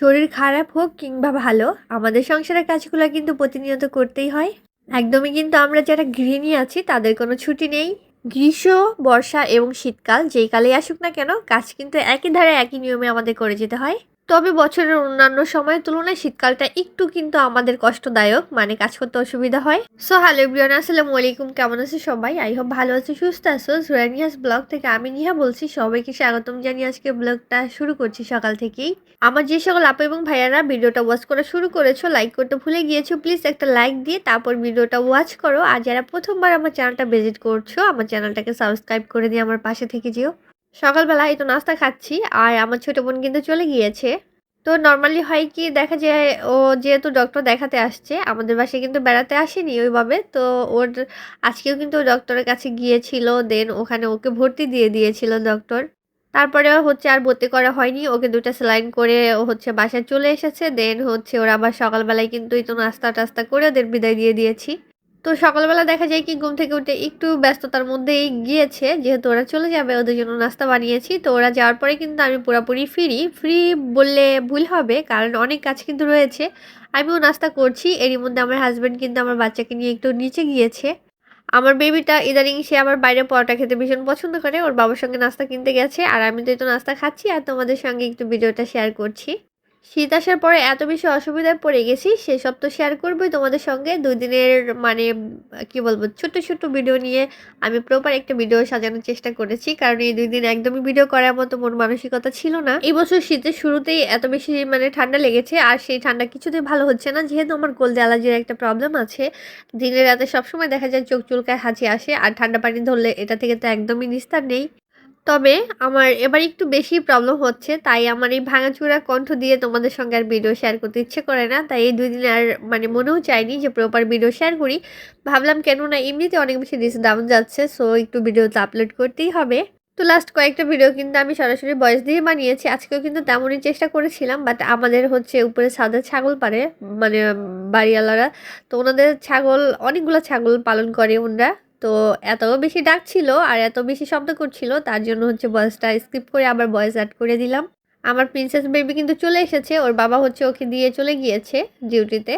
শরীর খারাপ হোক কিংবা ভালো, আমাদের সংসারের কাজগুলো কিন্তু প্রতিনিয়ত করতেই হয়। একদমই কিন্তু আমরা যারা গৃহিণী আছি, তাদের কোনো ছুটি নেই। গ্রীষ্ম, বর্ষা এবং শীতকাল যেই কালেই আসুক না কেন, কাজ কিন্তু একই ধারে একই নিয়মে আমাদের করে যেতে হয়। তবে বছরের অন্যান্য সময়ের তুলনায় শীতকালটা একটু কিন্তু আমাদের কষ্টদায়ক মানে কাজ করতে অসুবিধা হয়। সো হ্যালো এভরিওয়ান আসসালামু আলাইকুম, কেমন আছে সবাই? আই হোপ ভালো আছো, সুস্থ আছো। জুরানিয়াস ব্লগ থেকে আমি নিহা বলছি, সবাইকে স্বাগতম জানিয়ে আজকে ব্লগটা শুরু করছি সকাল থেকেই। আমার যে সকল আপু এবং ভাইয়ারা ভিডিওটা ওয়াচ করা শুরু করেছ লাইক করতে ভুলে গিয়েছো প্লিজ একটা লাইক দিয়ে তারপর ভিডিওটা ওয়াচ করো। আর যারা প্রথমবার আমার চ্যানেলটা ভিজিট করছ, আমার চ্যানেলটাকে সাবস্ক্রাইব করে দিয়ে আমার পাশে থেকে যেও। সকালবেলা এই তো নাস্তা খাচ্ছি আর আমার ছোটো বোন কিন্তু চলে গিয়েছে। তো নর্মালি হয় কি, দেখা যায় ও যেহেতু ডক্টর দেখাতে আসছে, আমাদের বাসায় কিন্তু বেড়াতে আসেনি ওইভাবে। তো ওর আজকেও কিন্তু ডক্টরের কাছে গিয়েছিল দেন ওখানে ওকে ভর্তি দিয়ে দিয়েছিল ডক্টর তারপরে হচ্ছে আর ভর্তি করা হয়নি, ওকে দুটা স্যালাইন করে হচ্ছে বাসায় চলে এসেছে। দেন হচ্ছে ওরা আবার সকালবেলায় কিন্তু এই তো নাস্তা টাস্তা করে ওদের বিদায় দিয়ে দিয়েছি। তো সকালবেলা দেখা যায় কি, ঘুম থেকে উঠে একটু ব্যস্ততার মধ্যেই গিয়েছে, যেহেতু ওরা চলে যাবে, ওদের জন্য নাস্তা বানিয়েছি। তো ওরা যাওয়ার পরে কিন্তু আমি পুরোপুরি ফ্রি ফ্রি বললে ভুল হবে, কারণ অনেক কাজ কিন্তু রয়েছে। আমিও নাস্তা করছি, এরই মধ্যে আমার হাজব্যান্ড কিন্তু আমার বাচ্চাকে নিয়ে একটু নিচে গিয়েছে। আমার বেবিটা ইদানিং সে আবার বাইরে পরোটা খেতে ভীষণ পছন্দ করে, ওর বাবার সঙ্গে নাস্তা কিনতে গেছে, আর আমি তো একটু নাস্তা খাচ্ছি, আর তোমাদের সঙ্গে একটু ভিডিওটা শেয়ার করছি। শীত আসার পরে এত বেশি অসুবিধায় পড়ে গেছি, সেসব তো শেয়ার করবোই তোমাদের সঙ্গে। দুই দিনের মানে কি বলব, ছোট্ট ছোট্ট ভিডিও নিয়ে আমি প্রপার একটা ভিডিও সাজানোর চেষ্টা করেছি, কারণ এই দুই দিন একদমই ভিডিও করার মতো মন মানসিকতা ছিল না। এই বছর শীতের শুরুতেই এত বেশি মানে ঠান্ডা লেগেছে, আর সেই ঠান্ডা কিছুতেই ভালো হচ্ছে না। যেহেতু আমার কোল্ড অ্যালার্জির একটা প্রবলেম আছে দিনে রাতে সবসময় দেখা যায় চোখ চুলকায় হাঁচি আসে, আর ঠান্ডা পানি ধরলে এটা থেকে তো একদমই নিস্তার নেই। তবে আমার এবার একটু বেশি প্রবলেম হচ্ছে, তাই আমার এই ভাঙাচুরা কণ্ঠ দিয়ে তোমাদের সঙ্গে আর ভিডিও শেয়ার করতে ইচ্ছে করে না। তাই এই দুই দিনে আর মানে মনেও চাইনি যে প্রপার ভিডিও শেয়ার করি। ভাবলাম কেন না এমনিতে অনেক বেশি রিস ডাউন যাচ্ছে সো একটু ভিডিওতে আপলোড করতেই হবে। তো লাস্ট কয়েকটা ভিডিও কিন্তু আমি সরাসরি বয়স দিয়ে বানিয়েছি। আজকেও কিন্তু তেমনই চেষ্টা করেছিলাম বাট আমাদের হচ্ছে উপরে সাদা ছাগল পারে মানে বাড়িওয়ালারা। তো ওনাদের ছাগল, অনেকগুলো ছাগল পালন করে ওনারা। তো এত বেশি ডাক ছিল আর এত বেশি শব্দ করছিল, তার জন্য হচ্ছে ভয়েসটা স্কিপ করে আবার ভয়েস অ্যাড করে দিলাম। আমার প্রিন্সেস বেবি কিন্তু চলে এসেছে, ওর বাবা হচ্ছে ওকে দিয়ে চলে গিয়েছে ডিউটিতে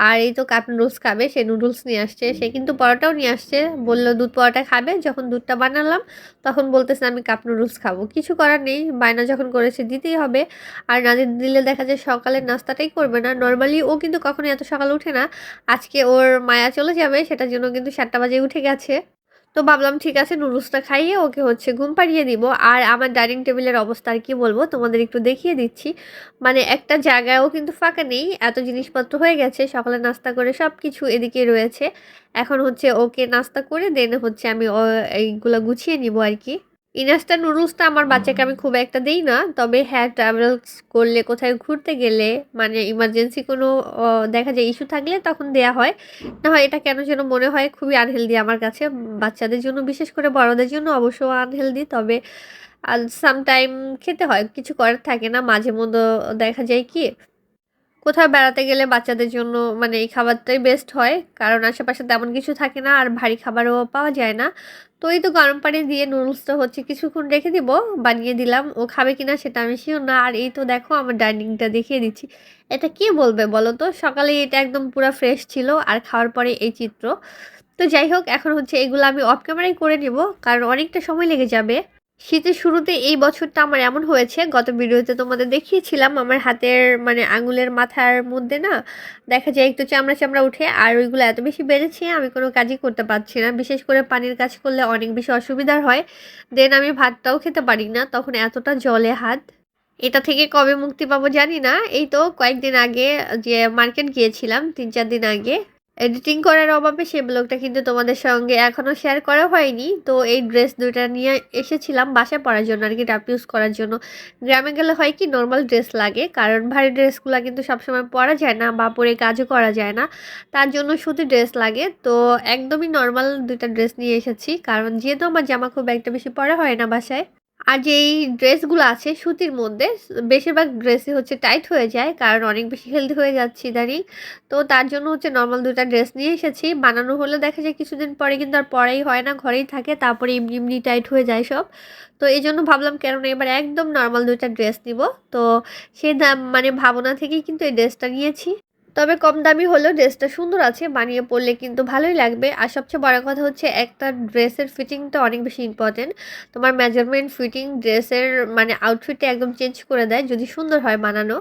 আর এই তো কাপ নুডলস খাবে, সে নুডলস নিয়ে আসছে, সে কিন্তু পরোটাও নিয়ে আসছে। বলল, দুধ পরোটা খাবে? যখন দুধটা বানালাম, তখন বলতেছে, আমি কাপ নুডলস খাব। কিছু করার নেই, বায়না যখন করেছে, দিতেই হবে। আর না দিলে দেখা যায় সকালের নাস্তাটাই করবে না। নর্মালি ও কিন্তু কখনো এত সকালে উঠে না। আজকে ওর মায়া চলে যাবে, সেটার জন্য কিন্তু সাতটা বাজে উঠে গেছে। তো ভাবলাম, ঠিক আছে, নুডলসটা খাইয়ে ওকে হচ্ছে ঘুম পাড়িয়ে দিব। আর আমার ডাইনিং টেবিলের অবস্থা আর কি বলব, তোমাদের একটু দেখিয়ে দিচ্ছি। মানে একটা জায়গায়ও কিন্তু ফাঁকা নেই, এত জিনিসপত্র হয়ে গেছে, সকালে নাস্তা করে সব কিছু এদিকে রয়েছে। এখন হচ্ছে ওকে নাস্তা করে, দেন হচ্ছে আমি এইগুলো গুছিয়ে নিব আর কি। ইনাস্টা নুডলসটা আমার বাচ্চাকে আমি খুব একটা দিই না তবে হ্যাঁ ট্রাভেলস করলে কোথায় ঘুরতে গেলে মানে ইমার্জেন্সি কোনো দেখা যায় ইস্যু থাকলে তখন দেয়া হয়। না হয় এটা কেন যেন মনে হয় খুবই আনহেলদি আমার কাছে। বাচ্চাদের জন্য বিশেষ করে বড়দের জন্য অবশ্য আনহেলদি তবে সামটাইম খেতে হয় কিছু করার থাকে না। মাঝে মধ্যে দেখা যায় কি কোথাও বেড়াতে গেলে বাচ্চাদের জন্য মানে এই খাবারটাই বেস্ট হয় কারণ আশেপাশে তেমন কিছু থাকে না আর ভারী খাবারও পাওয়া যায় না। তো এই তো গরম পানি দিয়ে নুডলসটা হচ্ছে কিছুক্ষণ রেখে দিব, বানিয়ে দিলাম। ও খাবে কিনা সেটা আমি শিও না। আর এই তো দেখো আমার ডাইনিংটা দেখিয়ে দিচ্ছি। এটা কি বলবে বলো তো? সকালে এটা একদম পুরো ফ্রেশ ছিল, আর খাওয়ার পরে এই চিত্র। তো যাই হোক, এখন হচ্ছে এগুলো আমি অফ ক্যামেরাই করে নেব, কারণ অনেকটা সময় লেগে যাবে। শীতের শুরুতে এই বছরটা আমার এমন হয়েছে, গত ভিডিওতে তোমাদের দেখিয়েছিলাম আমার হাতের মানে আঙুলের মাথার মধ্যে না, দেখা যায় একটু চামড়া চামড়া উঠে, আর ওইগুলো এত বেশি বেড়েছে, আমি কোনো কাজই করতে পারছি না। বিশেষ করে পানির কাজ করলে অনেক বেশি অসুবিধার হয়, দেন আমি ভাতটাও খেতে পারি না, তখন এতটা জলে হাত। এটা থেকে কবে মুক্তি পাবো জানি না, এই তো কয়েকদিন আগে যে মার্কেট গিয়েছিলাম, তিন চার দিন আগে এডিটিং করার অভাবে সেই ব্লগটা কিন্তু তোমাদের সঙ্গে এখনও শেয়ার করা হয়নি। তো এই ড্রেস দুইটা নিয়ে এসেছিলাম বাসায় পরার জন্য আর কি রাপ ইউজ করার জন্য। গ্রামে গেলে হয় কি নর্মাল ড্রেস লাগে, কারণ ভারী ড্রেসগুলো কিন্তু সবসময় পরা যায় না, বা পরে কাজও করা যায় না। তার জন্য শুধু ড্রেস লাগে। তো একদমই নর্মাল দুইটা ড্রেস নিয়ে এসেছি, কারণ যেহেতু আমার জামা খুব একটা বেশি পরা হয় না বাসায় আর যেই ড্রেসগুলো আছে সুতির মধ্যে, বেশিরভাগ ড্রেসই হচ্ছে টাইট হয়ে যায়, কারণ অনেক বেশি হেলদি হয়ে যাচ্ছে ইদানিং। তো তার জন্য হচ্ছে নর্মাল দুটা ড্রেস নিয়ে এসেছি। বানানো হলে দেখা যায় কিছুদিন পরে কিন্তু আর পরেই হয় না, ঘরেই থাকে, তারপরে এমনি এমনি টাইট হয়ে যায় সব। তো এই জন্য ভাবলাম কেন এবার একদম নর্মাল দুইটা ড্রেস নিব। তো সেই মানে ভাবনা থেকেই কিন্তু এই ড্রেসটা নিয়েছি। তবে কম দামি হলেও ড্রেসটা সুন্দর আছে, বানিয়ে পরলে কিন্তু ভালোই লাগবে। আর সবচেয়ে বড় কথা হচ্ছে একটা ড্রেসের ফিটিংটা অনেক বেশি ইম্পর্টেন্ট তোমার মেজারমেন্ট ফিটিং ড্রেসের মানে আউটফিটটা একদম চেঞ্জ করে দেয় যদি সুন্দর হয় বানানো।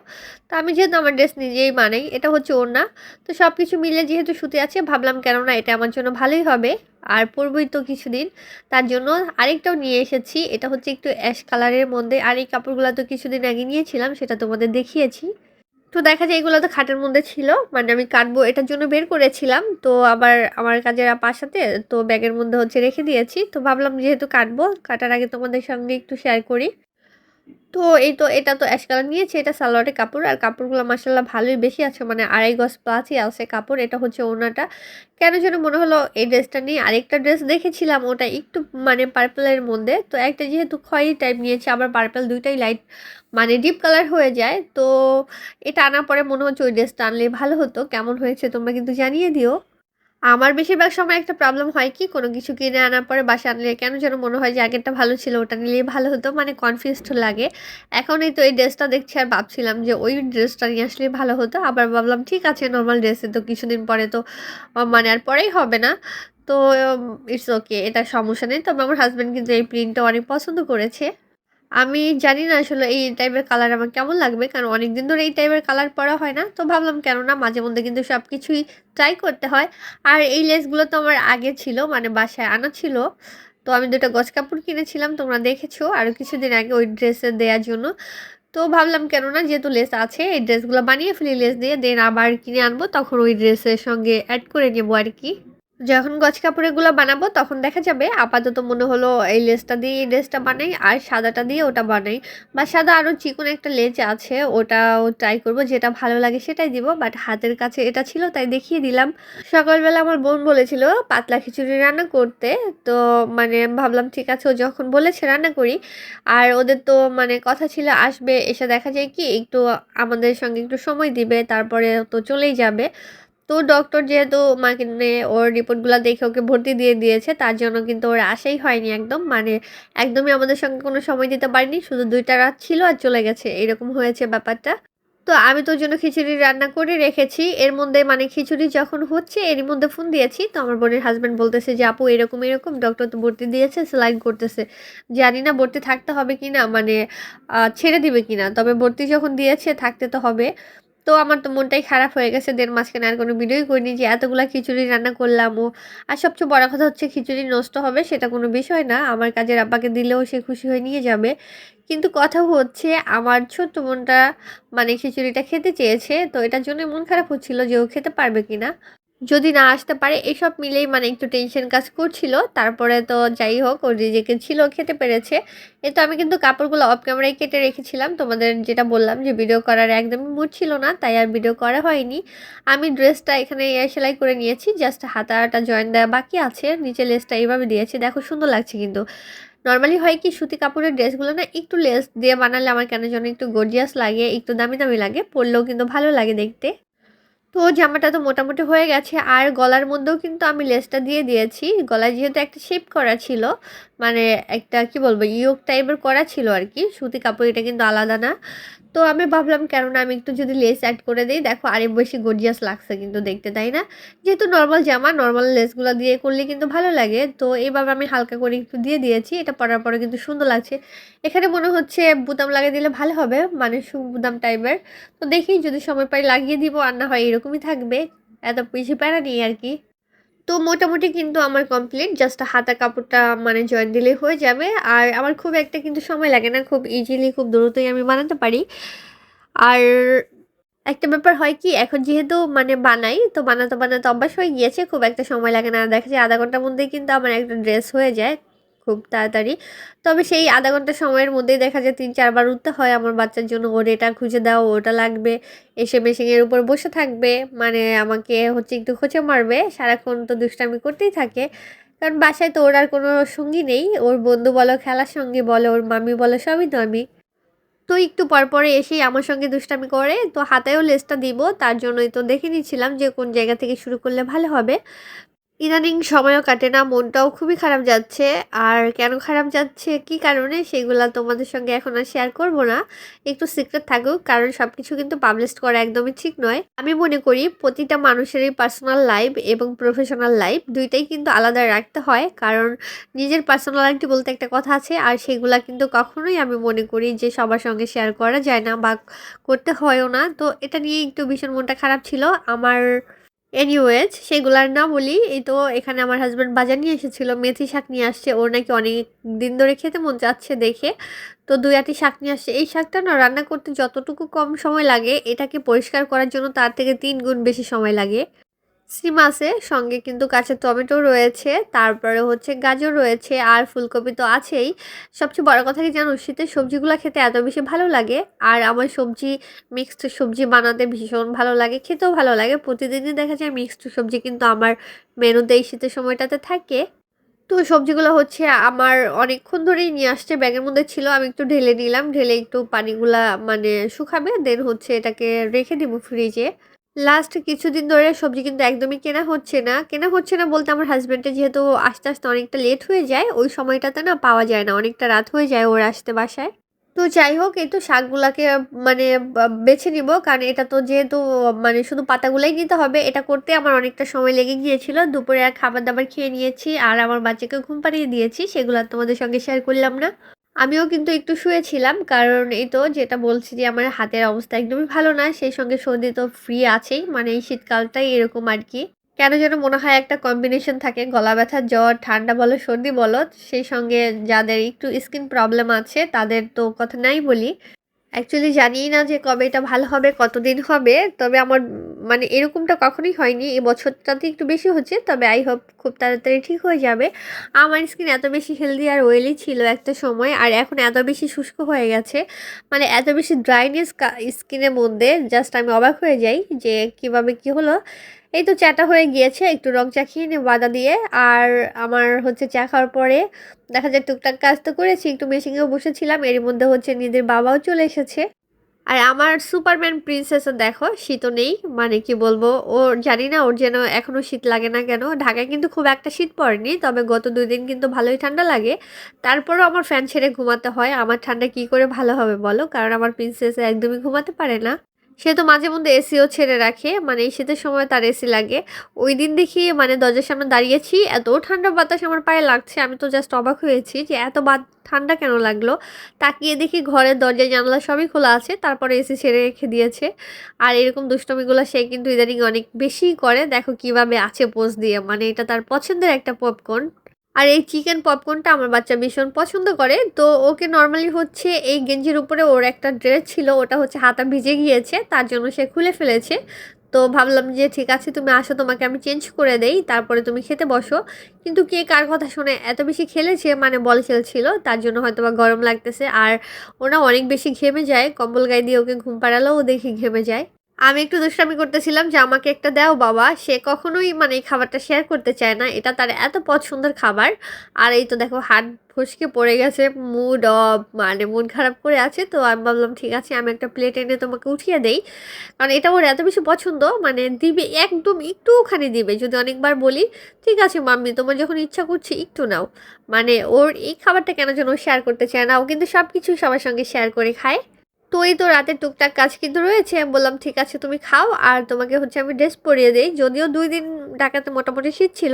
তো আমি যেহেতু আমার ড্রেস নিজেই বানাই, এটা হচ্ছে ওর না তো সব কিছু মিলে যেহেতু সুতি আছে, ভাবলাম কেননা এটা আমার জন্য ভালোই হবে। আর পরবই তো কিছুদিন। তার জন্য আরেকটাও নিয়ে এসেছি, এটা হচ্ছে একটু অ্যাশ কালারের মধ্যে। আর এই কাপড়গুলো তো কিছুদিন আগে নিয়েছিলাম, সেটা তোমাদের দেখিয়েছি। তো দেখা যায় এগুলো তো খাটের মধ্যে ছিল। মানে আমি কাটবো, এটার জন্য বের করেছিলাম। তো আবার আমার কাজের আপার সাথে, তো ব্যাগের মধ্যে হচ্ছে রেখে দিয়েছি। তো ভাবলাম যেহেতু কাটবো, কাটার আগে তোমাদের সঙ্গে একটু শেয়ার করি। তো এই তো, এটা তো অ্যাশ কালার নিয়েছে এটা সালোয়ারের কাপড়, আর কাপড়গুলো মাসাল্লাহ ভালোই বেশি আছে মানে আড়াই গজ প্লাসই আছে কাপড়, এটা হচ্ছে ওনাটা। কেন যেন মনে হলো এই ড্রেসটা নিয়ে আরেকটা ড্রেস দেখেছিলাম, ওটা একটু মানে পার্পেলের মধ্যে, তো একটা যেহেতু খয়েরি টাইপ নিয়েছে, আবার পার্পেল দুইটাই লাইট মানে ডিপ কালার হয়ে যায়, তো এটা আনার পরে মনে হচ্ছে ওই ড্রেসটা আনলে ভালো হতো, কেমন হয়েছে তোমরা কিন্তু জানিয়ে দিও। আমার বেশিরভাগ সময় একটা প্রবলেম হয় কি, কোনো কিছু কিনে আনার পরে বাসা আনলে কেন যেন মনে হয় যে আগেরটা ভালো ছিল, ওটা নিলেই ভালো হতো মানে কনফিউজড লাগে। এখন এই তো এই ড্রেসটা দেখছি আর ভাবছিলাম যে ওই ড্রেসটা নিয়ে আসলেই ভালো হতো, আবার ভাবলাম ঠিক আছে নর্মাল ড্রেসে তো কিছুদিন পরে তো মানে আর পরেই হবে না। তো ইটস ওকে এটা সমস্যা নেই। তবে আমার হাজব্যান্ড কিন্তু এই প্রিন্টটা অনেক পছন্দ করেছে। আমি জানি না আসলে এই টাইপের কালার আমার কেমন লাগবে, কারণ অনেক দিন ধরে এই টাইপের কালার পরা হয় না। তো ভাবলাম কেন না মাঝে মধ্যে কিন্তু সব কিছুই ট্রাই করতে হয়। আর এই লেসগুলো তো আমার আগে ছিল মানে বাসায় আনা ছিল। তো আমি দুটো গজ কাপড় কিনেছিলাম, তোমরা দেখেছ আরও কিছুদিন আগে ওই ড্রেসে দেওয়ার জন্য। তো ভাবলাম কেননা যেহেতু লেস আছে, এই ড্রেসগুলো বানিয়ে ফেলি লেস দিয়ে দেন আবার কিনে আনব, তখন ওই ড্রেসের সঙ্গে অ্যাড করে নেব আর কি। যখন গছ কাপড়েগুলো বানাবো, তখন দেখা যাবে আপাতত মনে হলো এই লেসটা দিয়ে এই ড্রেসটা বানাই আর সাদাটা দিয়ে ওটা বানাই। বা সাদা আরও চিকন একটা লেজ আছে, ওটাও ট্রাই করব, যেটা ভালো লাগে সেটাই দিব। বাট হাতের কাছে এটা ছিল, তাই দেখিয়ে দিলাম। সকালবেলা আমার বোন বলেছিল পাতলা খিচুড়ি রান্না করতে। তো মানে ভাবলাম, ঠিক আছে। ও যখন বলেছে রান্না করি, আর ওদের তো মানে কথা ছিল, আসবে। এসে দেখা যায় কি একটু আমাদের সঙ্গে একটু সময় দিবে, তারপরে তো চলেই যাবে। তো ডক্টর যেহেতু মানে ওর রিপোর্টগুলো দেখে ওকে ভর্তি দিয়ে দিয়েছে, তার জন্য কিন্তু ওর আশাই হয়নি একদম। মানে একদমই আমাদের সঙ্গে কোনো সময় দিতে পারিনি, শুধু দুইটা রাত ছিল আর চলে গেছে। এরকম হয়েছে ব্যাপারটা। তো আমি তোর জন্য খিচুড়ি রান্না করে রেখেছি। এর মধ্যে মানে খিচুড়ি যখন হচ্ছে, এরই মধ্যে ফোন দিয়েছি। তো আমার বোনের হাজব্যান্ড বলতেছে যে, আপু, এরকম এরকম ডক্টর তো ভর্তি দিয়েছে সেলাইন করতেছে। জানি না ভর্তি থাকতে হবে কি না মানে ছেড়ে দিবে কি না তবে ভর্তি যখন দিয়েছে, থাকতে তো হবে। তো আমার তো মনটাই খারাপ হয়ে গেছে। দেড় মাঝখানে আর কোনো ভিডিওই করিনি যে এতগুলো খিচুড়ি রান্না করলাম ও। আর সবচেয়ে বড় কথা হচ্ছে খিচুড়ি নষ্ট হবে সেটা কোনো বিষয় না। আমার কাজের আব্বাকে দিলেও সে খুশি হয়ে নিয়ে যাবে। কিন্তু কথা হচ্ছে আমার ছোট্ট মনটা মানে খিচুড়িটা খেতে চেয়েছে, তো এটার জন্য মন খারাপ হচ্ছিল যে ও খেতে পারবে কিনা। যদি না আসতে পারে, এসব মিলেই মানে একটু টেনশন কাজ করছিল। তারপরে তো যাই হোক ও নিজেকে ছিল খেতে পেরেছে। এ তো আমি কিন্তু কাপড়গুলো অফ ক্যামেরায় কেটে রেখেছিলাম। তোমাদের যেটা বললাম যে ভিডিও করার একদমই মুড ছিল না, তাই আর ভিডিও করা হয়নি। আমি ড্রেসটা এখানে এয়ার সেলাই করে নিয়েছি জাস্ট হাতাটা জয়েন দেওয়া বাকি আছে। নিচে লেসটা এইভাবে দিয়েছি। দেখো, সুন্দর লাগছে কিন্তু। নর্মালি হয় কি, সুতি কাপড়ের ড্রেসগুলো না একটু লেস দিয়ে বানালে আমার কেন যেন একটু গর্জিয়াস লাগে, একটু দামি দামি লাগে, পরলেও কিন্তু ভালো লাগে দেখতে। তো জামাটা তো মোটামুটি হয়ে গেছে। আর গলার মধ্যেও কিন্তু আমি লেসটা দিয়ে দিয়েছি। গলায় যেহেতু একটা শেপ করা ছিল মানে একটা, কি বলব ইয়োগ টাইপের করা ছিল আর কি, সুতি কাপড়, এটা কিন্তু আলাদা না। তো আমি ভাবলাম, কেননা আমি একটু যদি লেস অ্যাড করে দিই, দেখো আরেক বেশি গর্জিয়াস লাগছে কিন্তু দেখতে, তাই না? যেহেতু নর্মাল জামা নর্মাল লেসগুলো দিয়ে করলে কিন্তু ভালো লাগে। তো এইভাবে আমি হালকা করে একটু দিয়ে দিয়েছি, এটা পরার পরে কিন্তু সুন্দর লাগছে। এখানে মনে হচ্ছে বুতাম লাগিয়ে দিলে ভালো হবে মানে সু বুতাম টাইপের। তো দেখি যদি সময় পাই লাগিয়ে দিব, আর না হয় এরকমই থাকবে। এত বেশি প্যারা নেই আর কি। তো মোটামুটি কিন্তু আমার কমপ্লিট জাস্ট হাতা কাপড়টা মানে জয়েন দিলে হয়ে যাবে। আর আমার খুব একটা কিন্তু সময় লাগে না, খুব ইজিলি খুব দ্রুতই আমি বানাতে পারি। আর একটা ব্যাপার হয় কি, এখন যেহেতু মানে বানাই, তো বানাতে বানাতে অভ্যাস হয়ে গিয়েছে, খুব একটা সময় লাগে না। দেখা যায় আধা ঘণ্টার মধ্যেই কিন্তু আমার একটা ড্রেস হয়ে যায়। খুব তাড়াতাড়ি। তবে সেই আধা ঘণ্টা সময়ের মধ্যেই দেখা যায় তিন, চারবার উঠতে হয় আমার বাচ্চার জন্য। ওর এটা খুঁজে দাও, ওটা লাগবে। এসে মেশিনের উপর বসে থাকবে। মানে আমাকে হচ্ছে একটু খোঁচে মারবে। সারাক্ষণ তো দুষ্টামি করতেই থাকে। কারণ বাসায় তো ওর আর কোনো সঙ্গী নেই। ওর বন্ধু বলো, খেলার সঙ্গে বলো, ওর মামি বলো, সবই তো আমি। তো একটু পর পরে এসেই আমার সঙ্গে দুষ্টামি করে। তো হাতেও লেসটা দিব। তার জন্যই তো দেখে নিচ্ছিলাম যে কোন জায়গা থেকে শুরু করলে ভালো হবে। ইদানিং সময়ও কাটে না, মনটাও খুবই খারাপ যাচ্ছে। আর কেন খারাপ যাচ্ছে, কি কারণে, সেগুলা তোমাদের সঙ্গে এখন আর শেয়ার করব না। একটু সিক্রেট থাকুক, কারণ সব কিছু কিন্তু পাবলিশ করা একদমই ঠিক নয়। আমি মনে করি প্রতিটা মানুষেরই পার্সোনাল লাইফ এবং প্রফেশনাল লাইফ দুইটাই কিন্তু আলাদা রাখতে হয়। কারণ নিজের পার্সোনালিটি বলতে একটা কথা আছে, আর সেগুলা কিন্তু কখনোই আমি মনে করি যে সবার সঙ্গে শেয়ার করা যায় না বা করতে হয়ও না। তো এটা নিয়ে একটু ভীষণ মনটা খারাপ ছিল। আমার এনিওয়েজ সেগুলার না বলি। এই তো এখানে আমার হাজব্যান্ড বাজার নিয়ে এসেছিল, মেথি শাক নিয়ে আসছে। ওর নাকি অনেক দিন ধরে খেতে মন যাচ্ছে দেখে। তো দুই আটি শাক নিয়ে আসছে। এই শাকটা না রান্না করতে যতটুকু কম সময় লাগে, এটাকে পরিষ্কার করার জন্য তার থেকে তিন গুণ বেশি সময় লাগে। সিম আছে, সঙ্গে কিন্তু কাঁচা টমেটো রয়েছে, তারপরে হচ্ছে গাজর রয়েছে আর ফুলকপি তো আছেই। সবচেয়ে বড় কথা কি জানো, শীতের সবজিগুলো খেতে এত বেশি ভালো লাগে আর আমার সবজি মিক্সড সবজি বানাতে ভীষণ ভালো লাগে, খেতেও ভালো লাগে। প্রতিদিনই দেখা যায় মিক্সড সবজি কিন্তু আমার মেনুতে এই শীতের সময়টাতে থাকে। তো সবজিগুলো হচ্ছে আমার অনেকক্ষণ ধরেই নিয়ে আসছে, ব্যাগের মধ্যে ছিল, আমি একটু ঢেলে নিলাম, ঢেলে একটু পানিগুলা মানে শুকাবে, দেন হচ্ছে এটাকে রেখে দিব ফ্রিজে লাস্ট কিছুদিন ধরে সবজি কিন্তু একদমই কেনা হচ্ছে না। কেনা হচ্ছে না বলতে আমার হাজব্যান্ডের যেহেতু আস্তে আস্তে অনেকটা লেট হয়ে যায়, ওই সময়টাতে না পাওয়া যায় না, অনেকটা রাত হয়ে যায় ওর আসতে বাসায়। তো যাই হোক, এই তো শাকগুলাকে মানে বেছে নিব, কারণ এটা তো যেহেতু মানে শুধু পাতাগুলাই নিতে হবে, এটা করতে আমার অনেকটা সময় লেগে গিয়েছিল। দুপুরে খাবার দাবার খেয়ে নিয়েছি, আর আমার বাচ্চাকে ঘুম পাড়িয়ে দিয়েছি, সেগুলো তোমাদের সঙ্গে শেয়ার করলাম না। আমিও কিন্তু একটু শুয়েছিলাম, কারণ এই তো যেটা বলছি যে আমার হাতের অবস্থা একদমই ভালো না, সেই সঙ্গে সর্দি তো ফ্রি আছেই মানে এই শীতকালটাই এরকম আর কি। কেন যেন মনে হয় একটা কম্বিনেশন থাকে, গলা ব্যথা, জ্বর, ঠান্ডা বলো, সর্দি বলো, সেই সঙ্গে যাদের একটু স্কিন প্রবলেম আছে তাদের তো কথা নাই বলি। অ্যাকচুয়ালি জানি না যে কবে এটা ভালো হবে, কতদিন হবে, তবে আমার মানে এরকমটা কখনোই হয়নি। এই বছরটাতে একটু বেশি হচ্ছে, তবে আই হোপ খুব তাড়াতাড়ি ঠিক হয়ে যাবে। আমার স্কিন এত বেশি হেলদি আর ওয়েলি ছিল একটা সময়, আর এখন এত বেশি শুষ্ক হয়ে গেছে। মানে এত বেশি ড্রাইনেস স্কিনের মধ্যে জাস্ট আমি অবাক হয়ে যাই যে কীভাবে কি হলো। এই তো চাটা হয়ে গিয়েছে, একটু রং চা খেয়ে নিয়ে বাদা দিয়ে। আর আমার হচ্ছে চা খাওয়ার পরে দেখা যায় টুকটাক কাজ তো করেছি, একটু মেশিনেও বসেছিলাম এর মধ্যে হচ্ছে নিজের বাবাও চলে এসেছে। আর আমার সুপারম্যান প্রিন্সেসও দেখো শীতও নেই মানে কি বলব ওর জানি না, ওর যেন এখনও শীত লাগে না কেন। ঢাকায় কিন্তু খুব একটা শীত পড়েনি, তবে গত দুই দিন কিন্তু ভালোই ঠান্ডা লাগে। তারপরও আমার ফ্যান ছেড়ে ঘুমাতে হয়, আমার ঠান্ডা কি করে ভালো হবে বলো? কারণ আমার প্রিন্সেস একদমই ঘুমাতে পারে না। সে তো মাঝে মধ্যে এসিও ছেড়ে রাখে মানে শীতের সময় তার এসি লাগে। ওই দিন দেখি মানে দরজার সামনে দাঁড়িয়েছি, এত ঠান্ডা বাতাস আমার পায়ে লাগছে, আমি তো জাস্ট অবাক হয়েছি যে এত বা ঠান্ডা কেন লাগল? তাকিয়ে দেখি ঘরের দরজা জানলা সবই খোলা আছে, তারপরে এসি ছেড়ে রেখে দিয়েছে। আর এরকম দুষ্টমিগুলো সে কিন্তু ইদানিং অনেক বেশি করে। দেখো কীভাবে আছে পোজ দিয়ে মানে এটা তার পছন্দের একটা পপকর্ন আর এই চিকেন পপকর্নটা আমার বাচ্চা ভীষণ পছন্দ করে। তো ওকে নর্মালি হচ্ছে এই গেঞ্জির উপরে ওর একটা ড্রেস ছিল, ওটা হচ্ছে হাতা ভিজে গিয়েছে, তার জন্য সে খুলে ফেলেছে। তো ভাবলাম যে ঠিক আছে, তুমি আসো, তোমাকে আমি চেঞ্জ করে দেই, তারপরে তুমি খেতে বসো। কিন্তু কে কার কথা শুনে, এত বেশি খেলেছে মানে বল খেলছিল, তার জন্য হয়তো বা গরম লাগতেছে। আর ওরা অনেক বেশি ঘেমে যায়, কম্বল গায়ে দিয়ে ওকে ঘুম পাড়ালেও দেখি ঘেমে যায়। আমি একটু দুষ্টামি করতেছিলাম যে আমাকে একটা দাও বাবা, সে কখনোই মানে এই খাবারটা শেয়ার করতে চায় না। এটা তার এত পছন্দের খাবার। আর এই তো দেখো হাত ফসকে পড়ে গেছে মুড অফ মানে মন খারাপ করে আছে। তো আমি ভাবলাম, ঠিক আছে, আমি একটা প্লেট এনে তোমাকে উঠিয়ে দেই। কারণ এটা ওর এত বেশি পছন্দ মানে দিবে, একদম একটুখানি দিবে। যদি অনেকবার বলি, ঠিক আছে মাম্মি, তোমার যখন ইচ্ছা করছে, একটু নাও। মানে ওর এই খাবারটা কেন যেন শেয়ার করতে চায় না। ও কিন্তু সব কিছু সবার সঙ্গে শেয়ার করে খায়। তো এই তো রাতে টুকটাক কাজ কিন্তু রয়েছে। আমি বললাম, ঠিক আছে, তুমি খাও, আর তোমাকে হচ্ছে আমি ড্রেস পরিয়ে দিই। যদিও দুই দিন ঢাকাতে মোটামুটি শীত ছিল,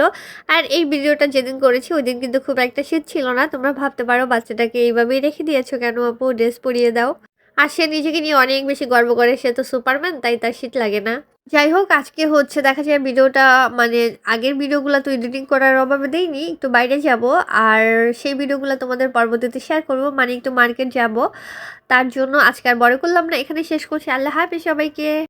আর এই ভিডিওটা যেদিন করেছি, ওই দিন কিন্তু খুব একটা শীত ছিল না। তোমরা ভাবতে পারো, বাচ্চাটাকে এইভাবেই রেখে দিয়েছ কেন আপু? ড্রেস পরিয়ে দাও। আর সে নিজেকে নিয়ে অনেক বেশি গর্ব করে, সে তো সুপারম্যান তাই তার শীত লাগে না। যাই হোক, আজকে হচ্ছে দেখা যায় ভিডিওটা মানে আগের ভিডিওগুলো তো এডিটিং করার অভাবে দেয়নি একটু বাইরে যাব আর সেই ভিডিওগুলো তোমাদের পরবর্তীতে শেয়ার করব মানে একটু মার্কেট যাব। তার জন্য আজকে আর বড় করলাম না এখানে শেষ করছি। আল্লাহ হাফিজ সবাইকে।